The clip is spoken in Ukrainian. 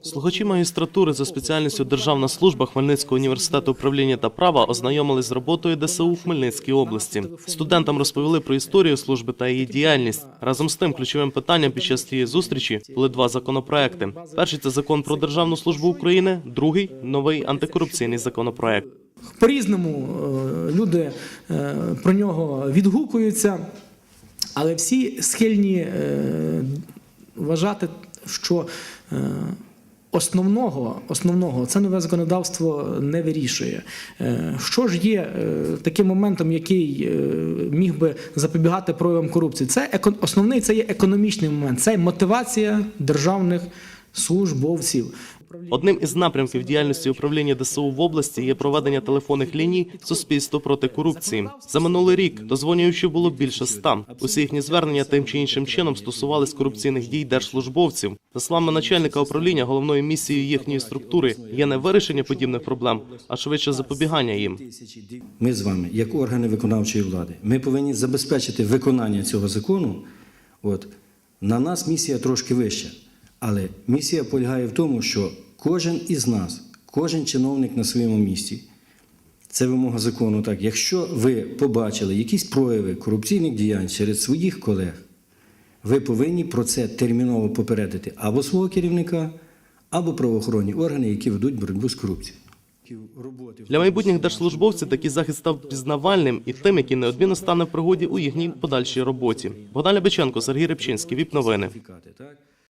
Слухачі магістратури за спеціальністю Державна служба Хмельницького університету управління та права ознайомились з роботою ДСУ Хмельницькій області. Студентам розповіли про історію служби та її діяльність. Разом з тим, ключовим питанням під час цієї зустрічі були два законопроекти. Перший це закон про державну службу України, другий новий антикорупційний законопроект. По-різному е, люди е, про нього відгукуються, але всі схильні е, вважати, що основного, основного це нове законодавство не вирішує. Е, Що ж є е, таким моментом, який е, міг би запобігати проявам корупції? Це основний це є економічний момент, це мотивація державних службовців. Одним із напрямків діяльності управління ДСУ в області є проведення телефонних ліній Суспільство проти корупції. За минулий рік дозвонюючи було більше ста. Усі їхні звернення тим чи іншим чином стосувались корупційних дій держслужбовців. За словами начальника управління, головною місією їхньої структури є не вирішення подібних проблем, а швидше запобігання їм. Ми з вами, як органи виконавчої влади, ми повинні забезпечити виконання цього закону. От на нас місія трошки вища, але місія полягає в тому, що кожен із нас, кожен чиновник на своєму місці. Це вимога закону. Так, якщо ви побачили якісь прояви корупційних діянь серед своїх колег, ви повинні про це терміново попередити або свого керівника, або правоохоронні органи, які ведуть боротьбу з корупцією. Для майбутніх держслужбовців такий захист став пізнавальним і тим, який неодмінно стане в пригоді у їхній подальшій роботі. Богдан Лябиченко, Сергій Рибчинський, ВІП новини.